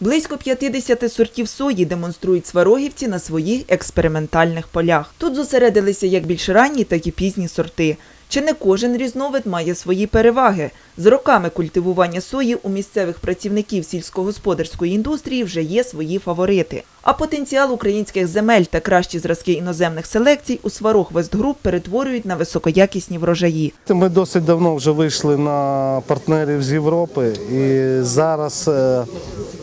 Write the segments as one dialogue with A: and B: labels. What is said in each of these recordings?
A: Близько 50 сортів сої демонструють сварогівці на своїх експериментальних полях. Тут зосередилися як більш ранні, так і пізні сорти. Чи не кожен різновид має свої переваги? З роками культивування сої у місцевих працівників сільськогосподарської індустрії вже є свої фаворити. А потенціал українських земель та кращі зразки іноземних селекцій у сварог Вестгруп перетворюють на високоякісні врожаї.
B: Ми досить давно вже вийшли на партнерів з Європи, і зараз е,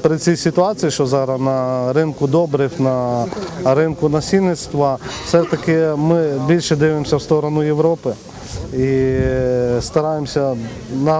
B: при цій ситуації, що зараз на ринку добрив, на ринку насінництва, все-таки ми більше дивимося в сторону Європи і стараємося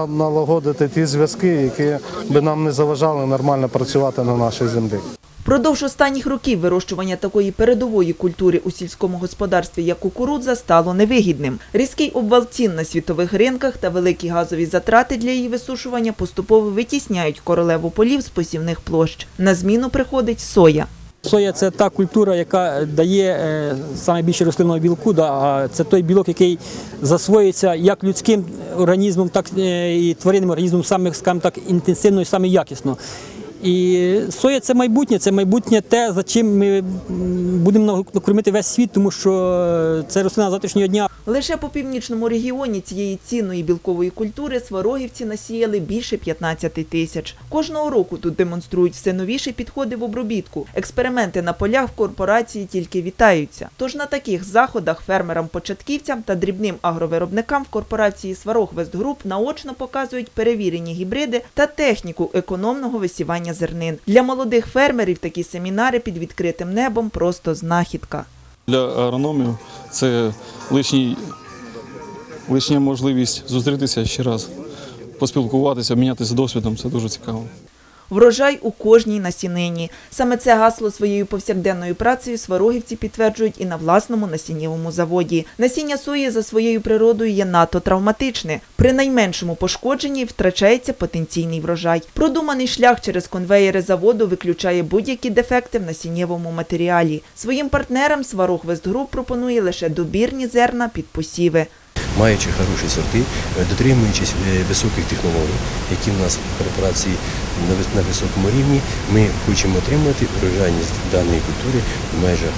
B: налагодити ті зв'язки, які би нам не заважали нормально працювати на нашій землі.
A: Впродовж останніх років вирощування такої передової культури у сільському господарстві, як кукурудза, стало невигідним. Різкий обвал цін на світових ринках та великі газові затрати для її висушування поступово витісняють королеву полів з посівних площ. На зміну приходить соя.
C: Соя це та культура, яка дає е, саме більше рослинного білку. Да, а це той білок, який засвоюється як людським організмом, так е, і тваринним організмом саме, так, інтенсивно і саме якісно. І соя це майбутнє, це майбутнє те, за чим ми будемо накормити весь світ, тому що це рослина завтрашнього дня.
A: Лише по північному регіоні цієї цінної білкової культури сварогівці насіяли більше 15 тисяч. Кожного року тут демонструють все новіші підходи в обробітку. Експерименти на полях в корпорації тільки вітаються. Тож на таких заходах фермерам-початківцям та дрібним агровиробникам в корпорації Сварог Вестгруп наочно показують перевірені гібриди та техніку економного висівання зернин. Для молодих фермерів такі семінари під відкритим небом просто знахідка.
D: Для агрономів це лишній, лишня можливість зустрітися ще раз, поспілкуватися, обмінятися досвідом. Це дуже цікаво.
A: Врожай у кожній насінині. Саме це гасло своєю повсякденною працею сварогівці підтверджують і на власному насіннєвому заводі. Насіння сої за своєю природою є надто травматичне. При найменшому пошкодженні втрачається потенційний врожай. Продуманий шлях через конвеєри заводу виключає будь-які дефекти в насіннєвому матеріалі. Своїм партнерам Сварог Вестгруп пропонує лише добірні зерна під посіви.
E: Маючи хороші сорти, е, дотримуючись е, високих технологій, які в нас в корпорації на вис- на високому рівні, ми хочемо отримати урожайність даної культури в межах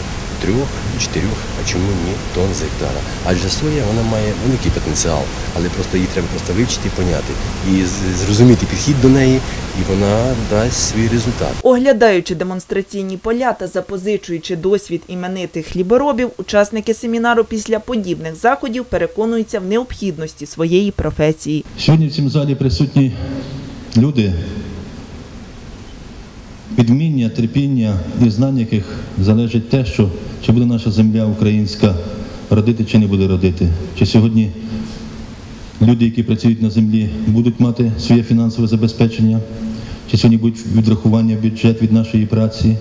E: трьох-чотирьох, а чому ні, тонн з гектара. Адже соя вона має великий потенціал, але просто її треба просто вивчити поняти. І зрозуміти підхід до неї, і вона дасть свій результат.
A: Оглядаючи демонстраційні поля та запозичуючи досвід іменитих хліборобів, учасники семінару після подібних заходів переконуються в необхідності своєї професії.
F: Сьогодні в цьому залі присутні люди, від вміння, терпіння і знань яких залежить те, що чи буде наша земля українська родити чи не буде родити. Чи сьогодні люди, які працюють на землі, будуть мати своє фінансове забезпечення, чи сьогодні будуть відрахування в бюджет від нашої праці.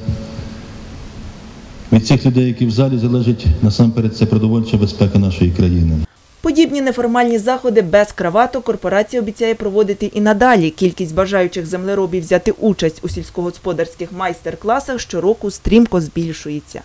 F: Від цих людей, які в залі залежить насамперед це продовольча безпека нашої країни.
A: Подібні неформальні заходи без кравату корпорація обіцяє проводити і надалі. Кількість бажаючих землеробів взяти участь у сільськогосподарських майстер-класах щороку стрімко збільшується.